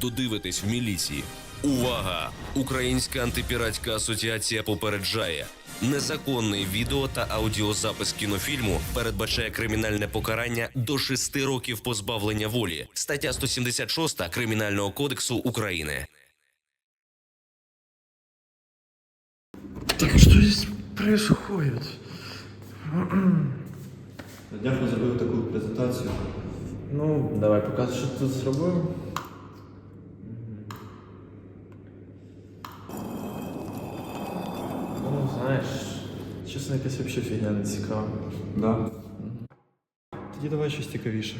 додивитесь в міліції. Увага! Українська антипіратська асоціація попереджає. Незаконний відео та аудіозапис кінофільму передбачає кримінальне покарання до 6 років позбавлення волі. Стаття 176 Кримінального кодексу України. Так что здесь происходит? Дякую за таку презентацію. Ну, давай показуй, що ти тут зробив. Ну, знаєш, чесно, якась взагалі фігня не цікава. Да. Тоді давай щось цікавіше.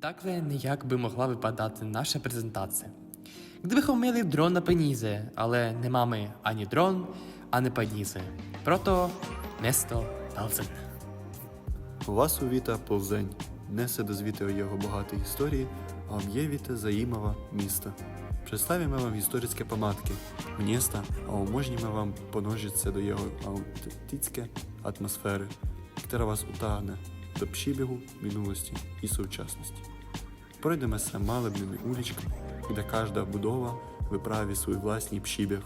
Так ви ніяк би могла випадати наша презентація. Gdybychom mieli dron na peníze, ale nemáme ani dron, ani peníze. Proto město Plzeň. У вас увіта повзень, несе дозвіти о його багатій історії, а об'євіте заїмова міста. Представимо вам історичні пам'ятки міста, а уможнімо вам поножиться до його аутентичної атмосфери, яка вас утагне до пшібігу минулості і сучасності. Пройдемося малебними уличками, де кожна будова виправі свій власний пшібіг,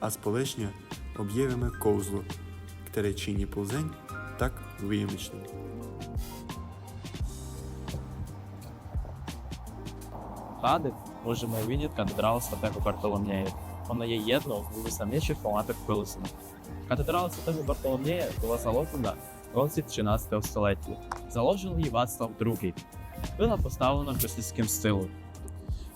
а сполечня об'євимо ковзло, яке чині повзень так виємничним. Хадив можемо увидеть катедралу Святого Бартоломея. Вона є єдною з найвисновніших палаток Пилисина. Катедрала Святого Бартоломея була заложена в конці 13 століття. Заложив її Вацлав II. Була поставлена в класичному стилу.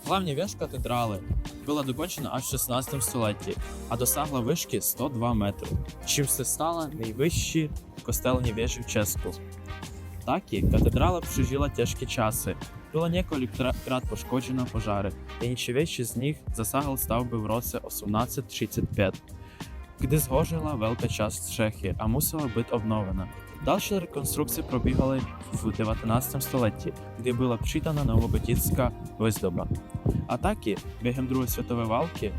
Главня веж катедрали була докончена аж в 16 столітті, а досягла вишки 102 метри, чим це стала найвищі костелні вежі в Ческу. Так і катедрала пережила тяжкі часи, була Była niekolikrat poszkodzona pożary, i najcięższy z nich zasahał stavby w roce 1835, gdy zgorzyła wielka część strzechy, a musiała być odnowiona. Rekonstrukcje probiegały w XIX stuleciu, gdy była przydana nowogotycka wyzdoba. A taki, biegiem II światowej walki,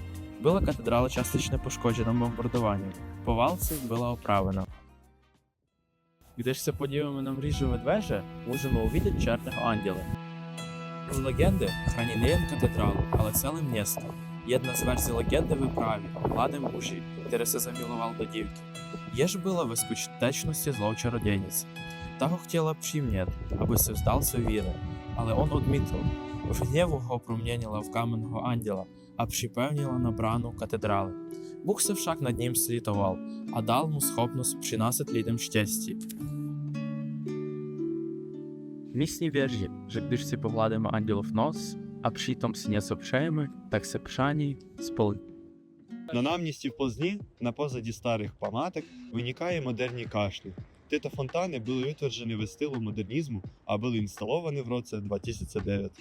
była katedrala частично poszkodzona bombardowaniu. Po walce była oprawiona. Gdy się podzielimy na mrіжу ведвежа, можемо увидіти чорного ангела. З легенди хранінеєм катедралу, але цілим місто. Jedna z wersji legendy wyprawi o młodym który się zamiłował do dziewki. Jeż była w skuteczności złą czarodziejnic. Tago chciała przyjmieć, aby się zdał swojej wiry, ale on odmítł. W gniewu go promieniła w ангела, a przypełniła na branu katedrali. Bóg się wszak nad nim slitował, a dał mu schopność przynosić ludziom szczęście. Місні віржі, że gdyż się pogładamy angielów się nie soprzejemy, tak se. На намністі в Позні, на позаді старих пам'яток, виникає модерні кашлі. Ті фонтани були витверджені в стилу модернізму, а були інсталовані в році 2009.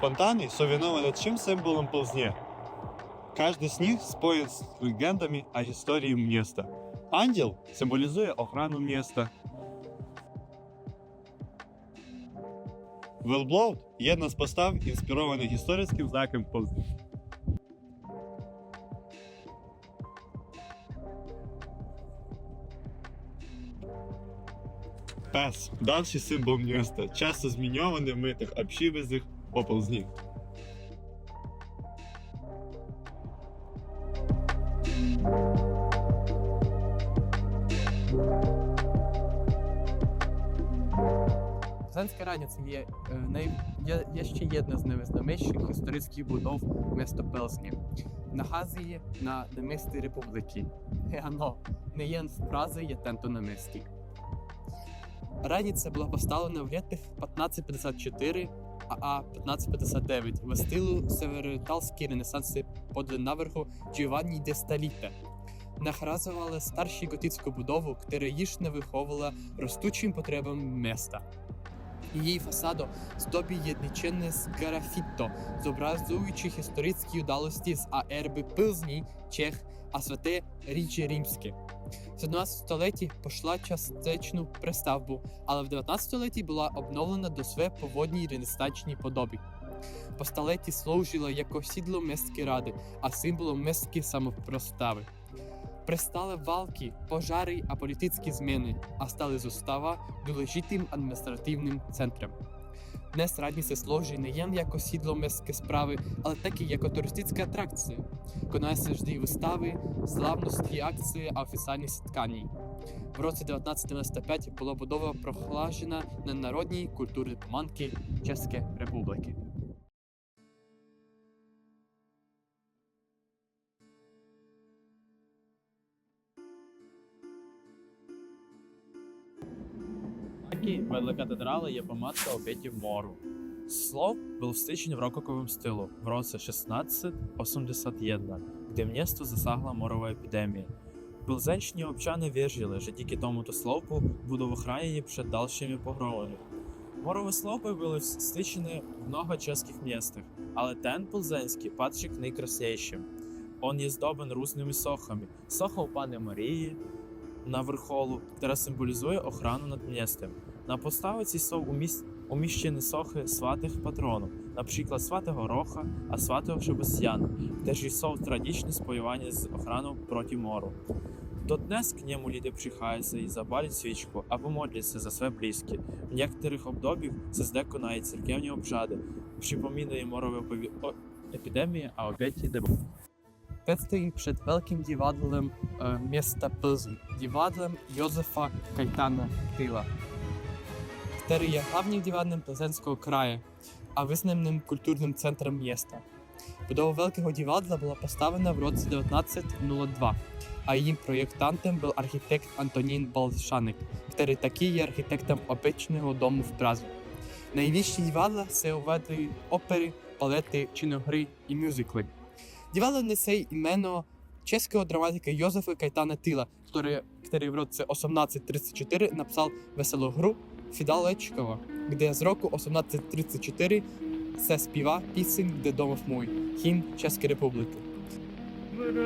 Фонтани совіновані чим символом Позні. Кожний сніг споєн з легендами о історії міста. Ангел символізує охрану міста. Велблоуд є з постав, інспірованих історичним знаком Позні. Пес давший символ міста, часто зміньований в митих общівезих оползнів. Плзенська радниця є, е, най... є, ще jedna z найвизначніших історичних будов міста Пелсні. Нахазіє на намисті республіки. І Ано, не є в Празі, є тенто на місті. Радниця була поставлена в літах 1554 а 1559 в стилу североіталської ренесанси под наверху Giovanni де Сталіта. нахразували старші готицьку будову, яка їж не виховувала ростучим потребам міста. Її фасаду здобі єдниченне з графіто, зобразуючи історичні удалості з аерби Пилзні, Чех, а святе Річі Римське. В 17 столітті пішла частичну приставбу, але в 19 столітті була обновлена до своєї поводній ренесансичній подобі. По столітті служила як осідло міської ради, а символом міської самопростави. Пристали валки, пожари, а політичні зміни, а стали зустава долежитим адміністративним центром. Днес радність служить не єм як осідло міської справи, але так і як туристична атракція. Конає завжди вистави, славності акції, а офіційні сіткані. В році 1995 була будова прохлажена на народній культурі поманки Чеської Республіки. Такі ведle катедрали є пам'ятка обетів мору. Слов был встречен в рококовом стилу в році 1681, де місто засагла морова епідемія. Пилзенщині обчани вірили, що тільки тому-то словку будуть охранені перед дальшими погромами. Морові слови були встречені в много чеських містах, але ten пилзенський патчик найкрасивішим. Он є здобен різними сохами. Соха у пани Марії на верхолу, яка символізує охрану над містом. На поставиці сов уміс... уміщені сохи сватих патронів, наприклад, святого Роха, а святого Шебастьяна, теж і сов традичне споювання з охраnou проти мору. До днес к нему люди приходяться і запалять свічку або моляться за своє близьке. В некоторих обдобів це здеконають церкевні обжади, припомінає морові опові... о... епідемії, а обеті дебу. Предстоїть перед великим дівадлем е, міста Пилзн, дівадлем Йозефа Кайтана Тила, який є главним дівадлем Плезенського краю, а визнаним культурним центром міста. Будова великого дівадла була поставлена в році 1902, а її проєктантом був архітект Антонін Балшаник, який такий є архітектом обичного дому в Празі. Найвищі дівадла це уведли опери, балети, чиногри і мюзикли. Дівало несе імено чеського драматика Йозефа Кайтана который, который в році 1834 написав веселу гру Фідалечкова, де з року 1834 се співа пісень «Де домов мой», хімн Чеської Республіки. Где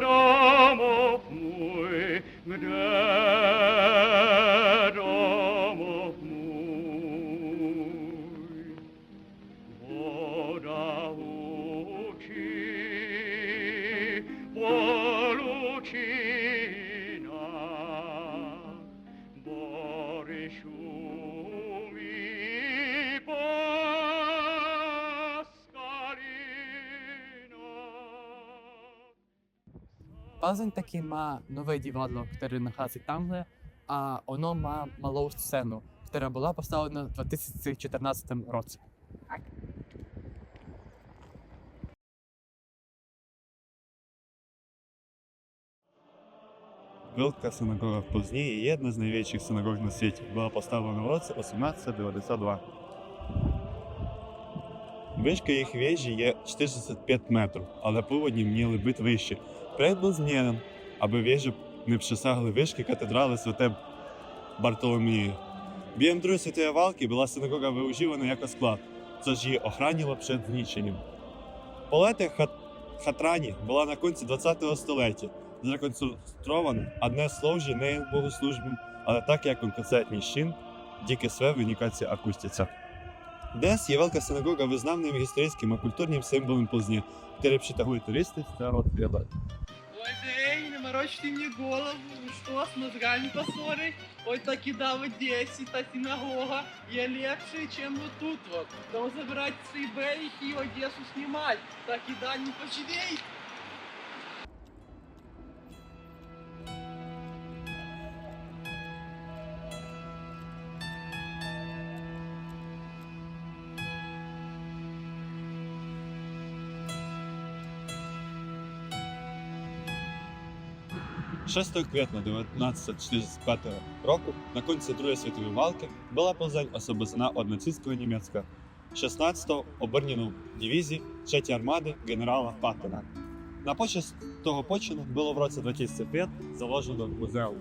домов мой, где Пазень таки ма нове дівадло, яке знаходиться там, а воно ма малу сцену, яка була поставлена в 2014 році. Велика синагога в Позні є одна з найбільших синагог на світі. Була поставлена в році 1892. Вишка їх вежі є 45 метрів, але поводні мали бути вищі. Проект був змінен, аби вежі не присягли вишки катедрали святе Бартоломії. Бієм Другої святої валки була синагога виуживана як склад, це ж її охраніло перед знищенням. Полети хат... Хатрані була на кінці 20 століття законструовано одне служі не богослужбом, але так як концертний щин, тільки све виникається акустиця. Дес є велика синагога визнаним історичним і культурним символом Позні, який притягує туристів та розглядає. Ой, Дэй, не морочьте мне голову, вы что, с мозгами поссорить? Ой, так и да, вот здесь, та синагога, я легче, чем вот тут вот. Там забирать с eBay и Одессу снимать, так и да, не пожалей. – 6 квітня 1945 року на кінці Другої світової валки була Ползень освобождена від нацистського німецька 16-го обернену дивізії 3 армади генерала Паттена. На почесть того почину було в році 2005 заложено музеум.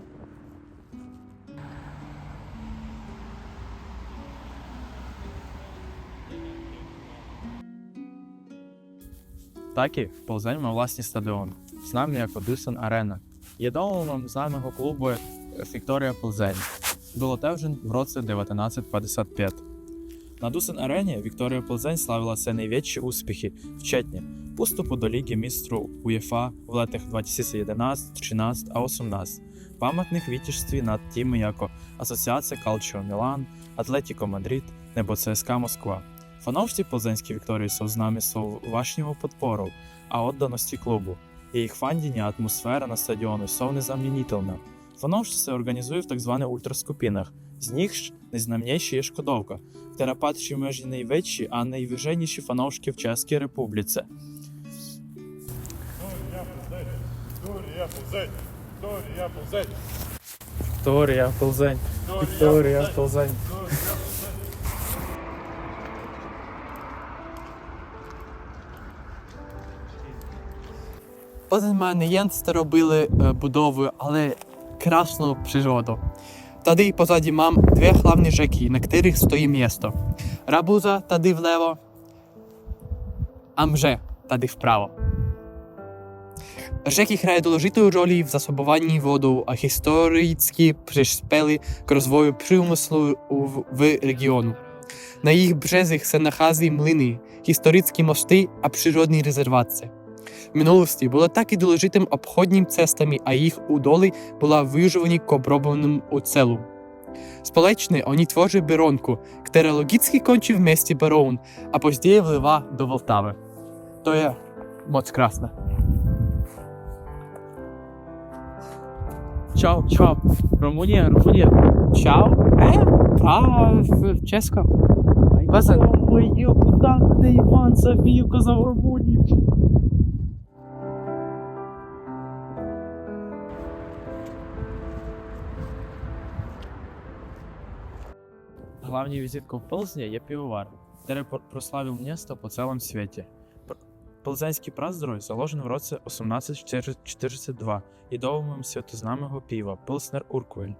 Так і в Ползень мав власний стадіон, знаний як Одесин Арена. Є домом знаного клубу Вікторія Ползень. Було теж в році 1955. На Дусин арені Вікторія Ползень славилася найвідчі успіхи в Четні, поступу до Ліги містру УЄФА в летах 2011, 13 а 18, пам'ятних витяжстві над тими як Асоціація Калчо Мілан, Атлетіко Мадрид, небо ЦСКА Москва. Фановці Ползенської Вікторії są знамі są вашнього подпору, а oddaності клубу. Їх фандіння атмосфера на стадіону są незамінительна. Фановці се організує в так званих ультраскупінах. Z nich najznamniejszy jest Szkodowka, która patrzy między najwyżsi, a najwyżejniejsi fanowski w Czeskiej Republice. Wiktoria Polzeń, Wiktoria Polzeń. Поза мене єнсте робили е, будову, але красну природу. Тоді позаді мам дві главні rzeki, на яких стоїть місто. Рабуза тоді влево, а мже тоді вправо. Rzeki грає доложиту роль в засобуванні воду, а історичні приспели к розвою примислу в, в регіону. На їх брезах се нахазі млини, історичні мости, а природні резервації. В минулості було так і доложитим обходнім цестами, а їх удоли була виживані к обробленим оцелу. Сполечне вони творили Беронку, która logicznie kończy w mieście Baron, a później wlewa do Wołtawy. To jest moc krasna. Ciao, ciao. Румунія, Румунія. Ciao? E? A, w, czesko. Bazen. Моє куди де Іван Софію казав Румунію. Главной визиткой Ползня є пивовар, который пр- прославил место по целом свете. Ползенський праздрой заложен в році 1842 і домом святознамого пива Пилснер Урквель.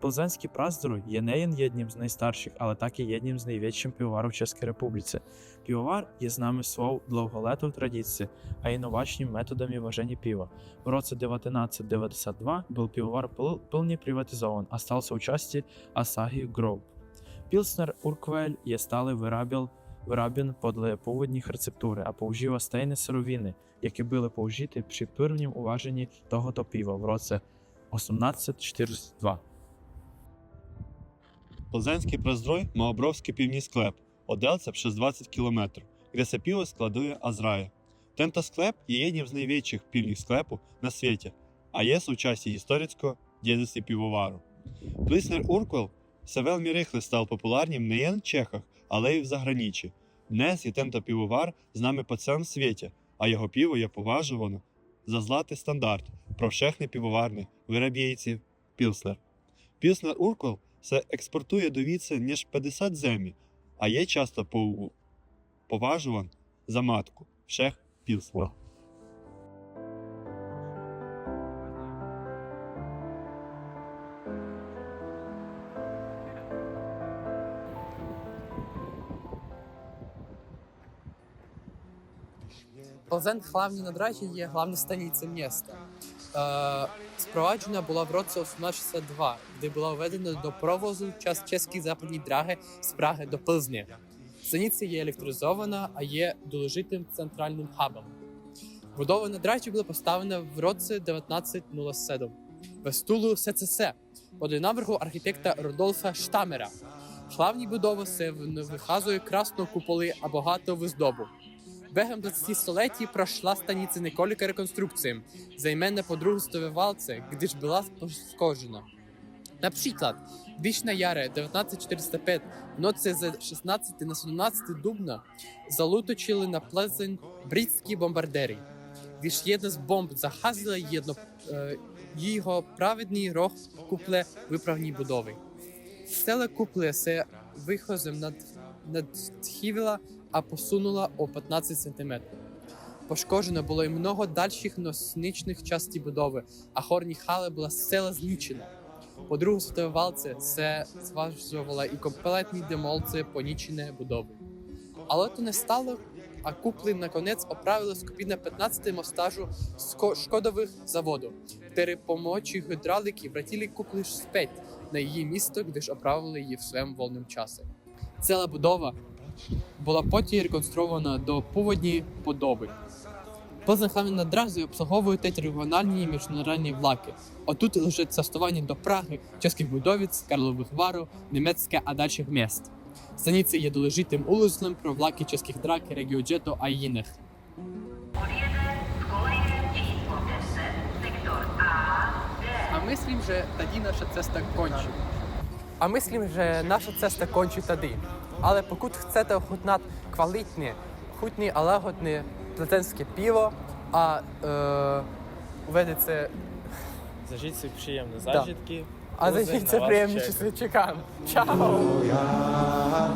Ползенський праздрой є не одним з найстарших, але так і одним з найвідчим пивоварів в Чеській Республіці. Пивовар є з нами свого довголету традиції, а інновачним методами воження пива. В році 1992 був пивовар пил- пилне приватизован, а стався у часті Asahi Group. Пілснер Урквель є сталий виробіл виробін подле поводніх рецептури, а поужива стейні сировини, які були поужиті при первнім уваженні того то пива в році 1842. Плзенський проздрой Маобровський півний склеп, оделця przez 20 км, де се пиво складує Азрая. Тента склеп є одним з найвідчих півних склепу на світі, а є сучасті історицького дідусі півовару. Плиснер Урквел се вельми став популярним не єн в Чехах, але й в заграніччі. Днес є тента півовар з нами по цілому світі, а його пиво є поважувано за златий стандарт прошехне півоварне виробійців Пілснер. Пілснер Урквел се експортує до віце ніж 50 землі, а є часто пов- поважуван за матку Шех Пілснер. Ползен главні надрачі є главна станиця міста. Е, спроваджена була в році 1862, де була введена до провозу час чеської западні драги з Праги до Пилзня. Станиця є електризована, а є доложитим центральним хабом. Будова надрачі була поставлена в році 1907 в стулу СЦС під наверху архітекта Рудольфа Штамера. Главні будови се в- вихазує красну куполи, а багато виздобу. Бегом 20 столетий прошла станица неколика реконструкцій, займенно по другій стовій валці, де ж була пошкоджена. Наприклад, Вічна Яре 19405 в ноці з 16 на 17 дубна залуточили на плезень бритські бомбардери. Гdyż jedna z bomb zahazila jedno, e, його праведний рог купле виправній будови. Стела купле се вихозем над, надхивила, а посунула о 15 см. Пошкоджено було і много дальших носничних частей будови, а хорні хали була села знічена. По Другу світовій валці це зважувала і комплектні демолці понічені будови. Але то не стало, а купли наконець оправили скупі на 15 мостажу шкодових заводу. При помочі гідравлики вратили купли ж спеть на її місто, де ж оправили її в своєму вольному часі. Ціла будова була потім реконструована до поводні подоби. Позахами на дразі обслуговують регіональні і міжнародні влаки. Отут лежить цастування до Праги, чеських будовиць, Карлових Вару, німецьке, а дальших міст. Станиця є долежитим улюзним про влаки чеських драк, регіоджету, а інних. А мислим, що тоді наша цеста кончить. А мислим, що наша цеста кончить тоді. Але покут chcете охутнати квалітне, хутні, але лагодне плетенське пиво, а е, уведеться, Зажіть приємні Да. зажитки. а на це приємні часи чекаємо. Чао!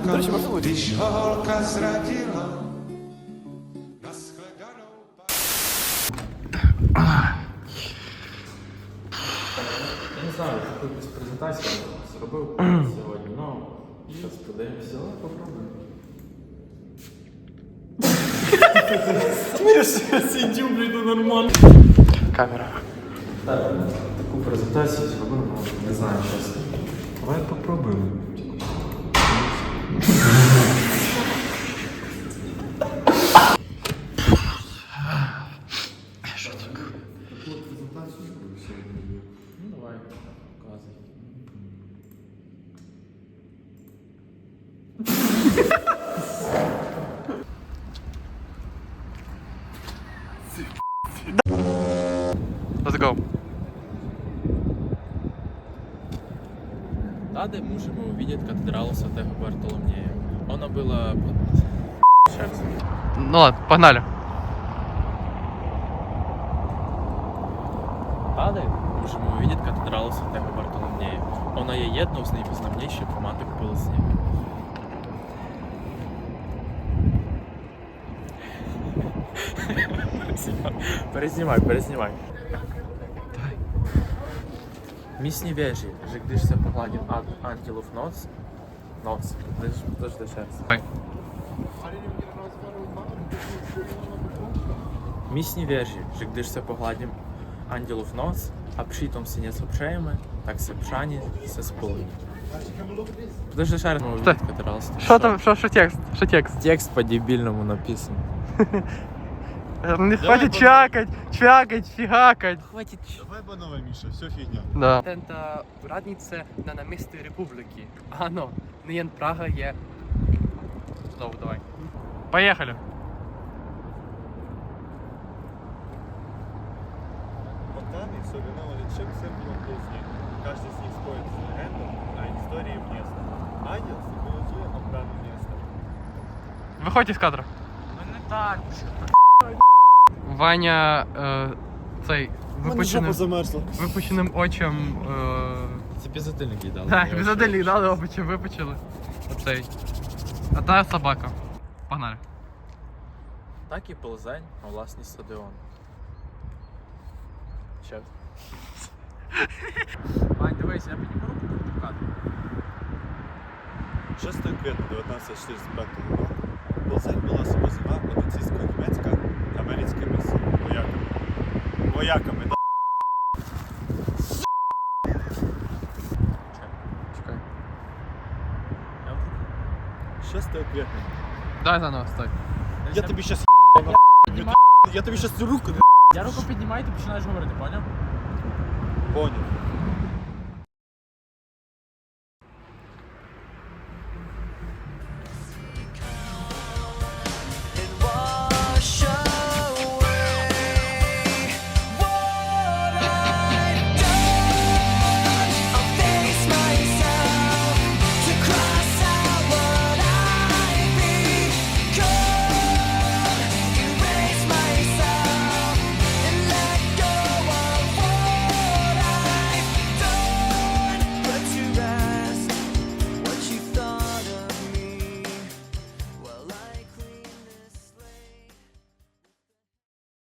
До речі, можна лучше? Я не знаю, якусь презентацію зробив сьогодні, ну, зараз блин, это нормально. Камера. Так, таку презентацію зробив, ну, не знаю, чесно. Давай попробуємо. Далее можем увидеть кафедралу Святого Бартоломея. Она была... Сейчас. Ну ладно, погнали. Далі можемо увидеть кафедралу Святого Бартоломея. Вона є єдною з найвизнавніших пам'яток в Пилсні. Перезнімай, перезнімай. Місні вежі, że gdyż się pogладив ан- ангелów noc, noc, gdyż, gdyż do serca. Місні вежі, ангелów noc, a przytom się nie soprzejemy, tak się pszani się spełni. Подожди, раз мову Що? там, що, текст? Що текст? Текст по-дебільному написан. Не хватит чакать, чакать, фигакать. Хватит. Давай по новой, Міша, все фігня. Да. Тента радниця на намисті республіки. Ано, не єн Прага є. Знову давай. Поїхали. Фонтаны современного лечеб было позднее. Каждый из них спорит с легендой о истории места. Ангел символизует охрану места. Виходь із кадра. Мене так. Ваня е, цей випущеним, замерзла. випущеним очем. Е, Це пізательники дали. так, безодельник дали обичі, випучили. Оцей. А та собака. Погнали. Так і Пилзень, а власний стадіон. Щас. Вань, дивись, я підніму руку проти кадр. 6 квітня 1945 року Ползень була освобождена від нацистсько-німецько-американськими вояками. Вояками, да? Чекай. Отут. 6 квітня. Дай заново, стой. Я тобі щас я тобі щас руку Я руку піднімаю, ти починаєш говорити, поняв? поняв.